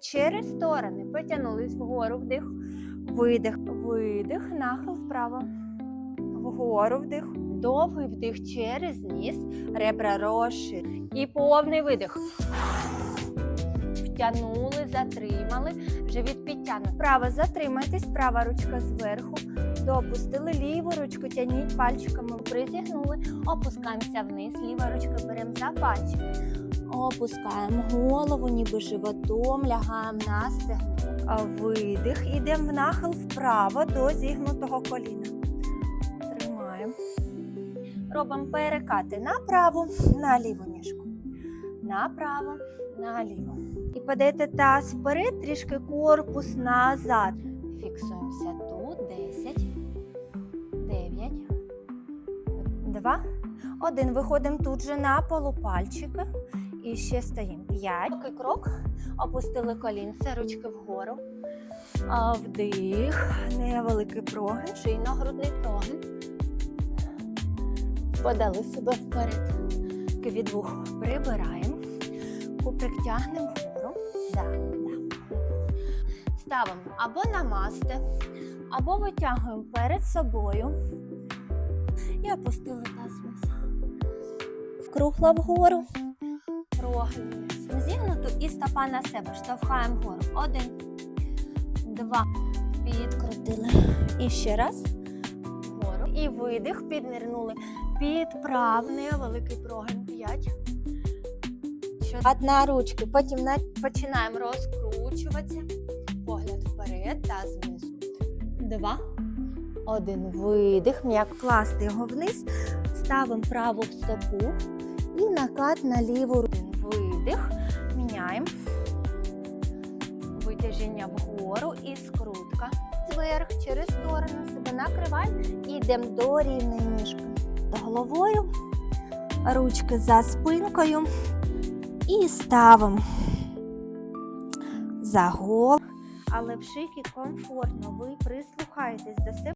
Через сторони потягнулись вгору, вдих, видих, видих, нахил вправо. Вгору вдих. Довгий вдих через ніс, ребра розширені. І повний видих. Втягнули, затримали, живіт підтягнути. Право затримайтесь, права ручка зверху. Допустили ліву ручку, тягніть пальчиками, призігнули, опускаємося вниз, ліва ручка беремо за пальчики. Опускаємо голову, ніби животом, лягаємо на стегно. Видих, ідемо в нахил вправо до зігнутого коліна. Тримаємо. Робимо перекати направо, на ліву ніжку. Направо, наліво. І подаєте таз вперед, трішки корпус назад. Фіксуємося тут. 10, 9, 2, 1. Виходимо тут же на полупальчики. І ще стоїмо. 5. Такий крок. Опустили колінце, ручки вгору. А, Вдих. Невеликий прогин. Шийно-грудний прогин. Подали себе вперед. Від вух прибираємо. Куприк тягнемо вгору. Да, да. Ставимо або на масти, або витягуємо перед собою. І опустили таз вниз. Кругла вгору. Прогин. Зігнуту і стопа на себе. Штовхаємо вгору. Один, два. Підкрутили. І ще раз. Вгору. І видих. Піднирнули. Підправний великий прогин. П'ять. Одна ручки. Потім на- починаємо розкручуватися. Погляд вперед, таз внизу. Два. Один видих. М'як класти його вниз. Ставимо праву в стопу. І накат на ліву руку. Видих. Міняємо. Витяжіння вгору і скрутка. Зверх через сторону себе накриваємо. І йдемо до рівної ніжки. Головою. Ручки за спинкою. І ставимо за голову. Але в шийки комфортно. Ви прислухаєтесь до себе.